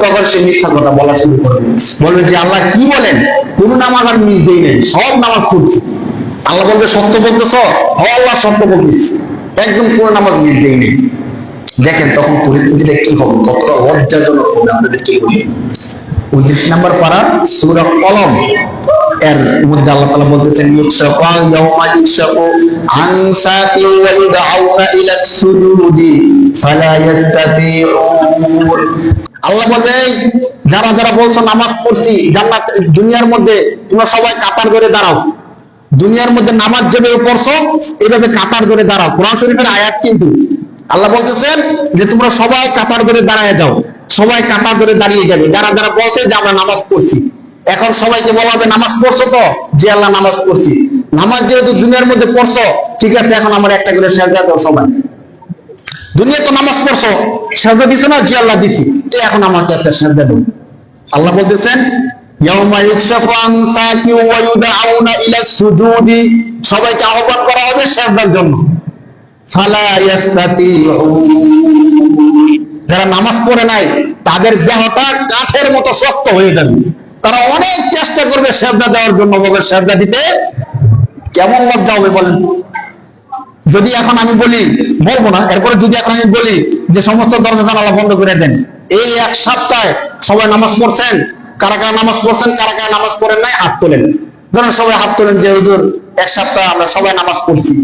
তখন সে মিথ্যা কথা বলা শুরু করবে বলবে যে আল্লাহ কি বলেন? কোন নামাজ আমি মিস দিই নাই, সব নামাজ পড়ছি। আল্লাহ বলবে, সত্য বলতেছ? হ আল্লাহ সত্য বলতেছি। একদম কোন নামাজ মিস দিই নেই। দেখেন তখন পরিস্থিতিটা কি হবে? কতটা লজ্জাজনক হবে আপনাদেরকে বলি। উনত্রিশ নাম্বার পারা, সুরা কলম। এর মধ্যে আল্লাহ তালা বলতেছেন সাকি ওয়া ইউদআউনা ইলা সুজুদি ফালা ইস্তাতিউন আল্লাহ বলে যারা যারা বলছো নামাজ পড়ছি, জান্নাত, দুনিয়ার মধ্যে তোমরা সবাই কাতার করে দাঁড়াও। দুনিয়ার মধ্যে নামাজ যেভাবে পড়ছো, এভাবে কাতার করে দাঁড়াও। কোরআন শরীফের আয়াত কিন্তু আল্লাহ বলতেছেন যে, তোমরা সবাই কাতার করে দাঁড়ায় যাও, সবাই কাতার করে দাঁড়িয়ে যাবে। যারা যারা বলছে যে, আমরা নামাজ পড়ছি, এখন সবাইকে বলা হবে, নামাজ পড়ছো তো? যে, আল্লাহ নামাজ পড়ছি। নামাজ যেহেতু দুনিয়ার মধ্যে পড়ছো, ঠিক আছে, এখন আমার একটা করে সাজা দাও সবাই। দুনিয়া তো নামাজ পড়ছো সাজা দিছো না? যে আল্লাহ দিছি। তো এখন আমাকে একটা সাজা দাও। আল্লাহ বলতেছেন, ইয়াউমা ইউকশাফু আন সাকি ওয়া ইউদআউনা ইলা সুজুদি। সবাইকে আহ্বান করা হবে সাজদার জন্য। যারা নামাজ পড়ে নাই, তাদের দেহটা কাঠের মতো শক্ত হয়ে যাবে। তারা অনেক চেষ্টা করবে শ্রদ্ধা দেওয়ার জন্য শ্রদ্ধা দিতে। কেমন লজ্জা হবে বলেন? যদি এখন আমি বলি, বলব না, এরপরে যদি এখন আমি বলি যে সমস্ত দরজা জানালা বন্ধ করে দেন, এই এক সপ্তাহে সবাই নামাজ পড়ছেন? কারা কারা নামাজ পড়ছেন, কারা কারা নামাজ পড়েন নাই, হাত তোলেন। ধরেন সবাই হাত তোলেন যে, হুজুর, এক সপ্তাহ আমরা সবাই নামাজ পড়ছি।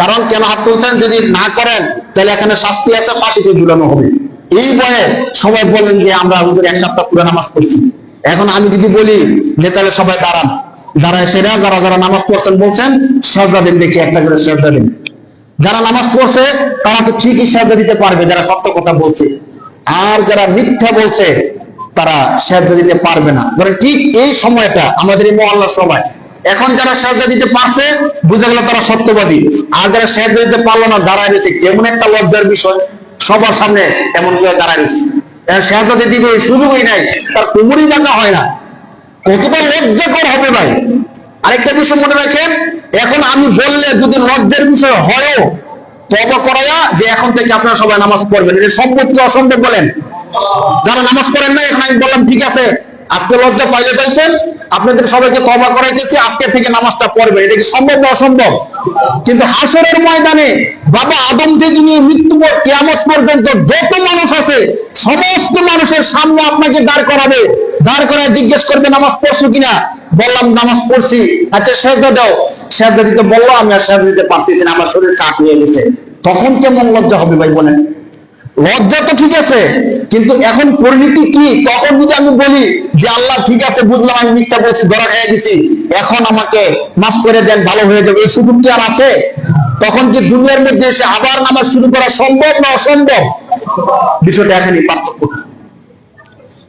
কারণ কেন হাত তুলছেন? যদি না করেন, তাহলে এখানে শাস্তি আছে, ফাঁসিতে ঝুলানো হবে। এই বয়ে সবাই বলেন যে, আমরা হুজুর এক সপ্তাহ পুরো নামাজ পড়ছি। এখন আমি যদি বলি যে তাহলে সবাই দাঁড়ান। দাঁড়ায় সেরা যারা যারা নামাজ পড়ছেন বলছেন শ্রদ্ধা দিন দেখি, একটা করে শ্রদ্ধা দিন। যারা নামাজ পড়ছে, তারা তো ঠিকই শ্রদ্ধা দিতে পারবে, যারা সত্য কথা বলছে। আর যারা মিথ্যা বলছে, তারা শ্রদ্ধা দিতে পারবে না। ধরে ঠিক এই সময়টা, আমাদের এই মহল্লার সময়। এখন যারা শ্রদ্ধা দিতে পারছে, বুঝে গেল তারা সত্যবাদী। আর যারা শ্রদ্ধা দিতে পারল না, দাঁড়ায় রয়েছে। কেমন একটা লজ্জার বিষয়। সবার সামনে এমন করে দাঁড়ায় রয়েছে। শ্রদ্ধা দিতে সুযোগই নাই, তার কোমরই বাঁকা হয় না। কতটা লজ্জাকর হবে ভাই? আরেকটা বিষয় মনে রাখেন, এখন আমি বললে যদি লজ্জার বিষয় হয়ও তবা করাইয়া যে এখন থেকে আপনারা সবাই নামাজ পড়বেন। এটা কি অসম্ভব বলেন? যারা নামাজ পড়েন না এখন আমি বললাম, ঠিক আছে, আজকে লজ্জা পাইলে পাইছেন, আপনাদের সবাইকে তবা করাইতেছি, আজকে থেকে নামাজটা পড়বেন। এটা কি সম্ভব অসম্ভব? কিন্তু হাসরের ময়দানে বাবা আদম থেকে নিয়ে মৃত্যু কেয়ামত পর্যন্ত যত মানুষ আছে, সমস্ত মানুষের সামনে আপনাকে দাঁড় করাবে। দাঁড় করায় জিজ্ঞেস করবে, নামাজ পড়ছো কিনা? বললাম, নামাজ পড়ছি। আচ্ছা সেজদা দাও। সেজদা দিতে বলল, আমি আর সেজদা দিতে পারতেছি না, আমার শরীর কাঠ হয়ে গেছে তখন কেমন লজ্জা হবে ভাই বলেন লজ্জা তো ঠিক আছে, কিন্তু এখন পরিণতি কি? তখন যদি আমি বলি যে আল্লাহ ঠিক আছে, বুঝলাম, আমি মিথ্যা বলছি, ধরা খেয়ে গেছি এখন আমাকে মাফ করে দেন, ভালো হয়ে যাবে। এই সুযোগ কি আর আছে? তখন কি দুনিয়ার মধ্যে এসে আবার নামাজ শুরু করা সম্ভব না অসম্ভব? বিষয়টা এখানেই পার্থক্য।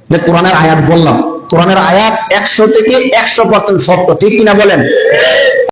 যে কোরআনের আয়াত বললাম কোরআনের আয়াত একশো থেকে একশো পার্সেন্ট সত্য ঠিক কিনা বলেন?